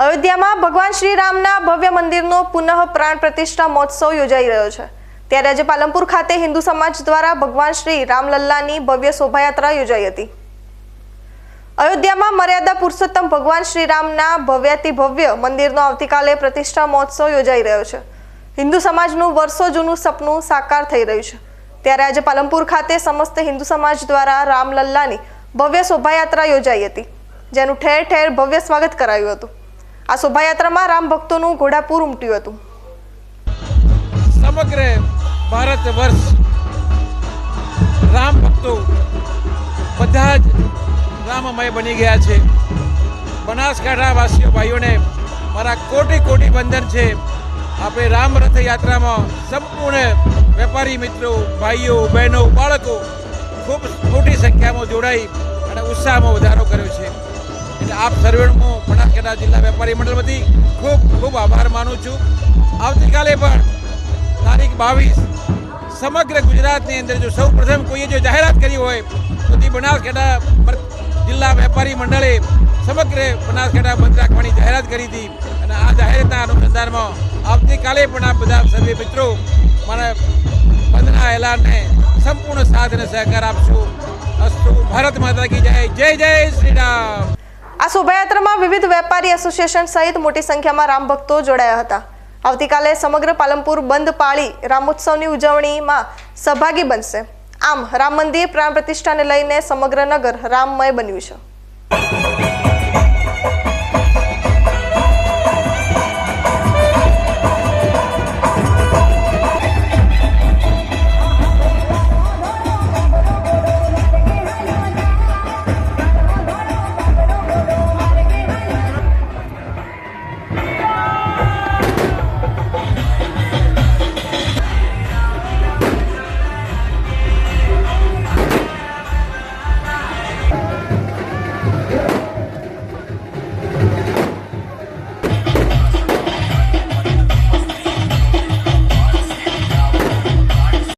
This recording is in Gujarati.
અયોધ્યામાં ભગવાન શ્રી રામના ભવ્ય મંદિરનો પુનઃ પ્રાણ પ્રતિષ્ઠા મહોત્સવ યોજાઈ રહ્યો છે. ત્યારે આજે પાલનપુર ખાતે હિન્દુ સમાજ દ્વારા ભગવાન શ્રી રામલલ્લાની ભવ્ય શોભાયાત્રા યોજાઈ હતી. અયોધ્યામાં મર્યાદા પુરુષોત્તમ ભગવાન શ્રી રામના ભવ્યાતિ ભવ્ય મંદિરનો આવતીકાલે પ્રતિષ્ઠા મહોત્સવ યોજાઈ રહ્યો છે. હિન્દુ સમાજનું વર્ષો જૂનું સપનું સાકાર થઈ રહ્યું છે. ત્યારે આજે પાલનપુર ખાતે સમસ્ત હિન્દુ સમાજ દ્વારા રામલલ્લાની ભવ્ય શોભાયાત્રા યોજાઈ હતી, જેનું ઠેર ઠેર ભવ્ય સ્વાગત કરાયું હતું. આ શોભાયાત્રામાં રામ ભક્તોનું ઘોડાપૂર ઉમટ્યું હતું. સમગ્ર ભારત વર્ષ રામ ભક્તો બધા જ રામમય બની ગયા છે. બનાસકાંઠા વાસીઓ ભાઈઓને મારા કોટી કોટી વંદન છે. આપણે રામ રથયાત્રામાં સંપૂર્ણ વેપારી મિત્રો, ભાઈઓ, બહેનો, બાળકો ખૂબ મોટી સંખ્યામાં જોડાઈ અને ઉત્સાહમાં વધારો કર્યો છે. એટલે આપ સર્વેનો બનાસકાંઠા જિલ્લા વેપારી મંડળ વતી ખૂબ ખૂબ આભાર માનું છું. આવતીકાલે પણ તારીખ બાવીસ સમગ્ર ગુજરાતની અંદર જો સૌ પ્રથમ કોઈએ જો જાહેરાત કરી હોય, તો તે બનાસકાંઠા જિલ્લા વેપારી મંડળે સમગ્ર બનાસકાંઠા બંધ રાખવાની જાહેરાત કરી હતી અને આ જાહેરાતના અનુસંધાનમાં આવતીકાલે પણ આ બધા સભ્ય મિત્રો મારા બંધના એલાનને સંપૂર્ણ સાથ અને સહકાર આપશું. અસ્તુ ભારત માતા કી જય. જય જય શ્રી રામ. આ શોભાયાત્રામાં વિવિધ વેપારી એસોસિએશન સહિત મોટી સંખ્યામાં રામ ભક્તો જોડાયા હતા. આવતીકાલે સમગ્ર પાલનપુર બંધ પાળી રામોત્સવની ઉજવણીમાં સહભાગી બનશે. આમ રામ મંદિર પ્રાણ પ્રતિષ્ઠાને લઈને સમગ્ર નગર રામમય બન્યું છે.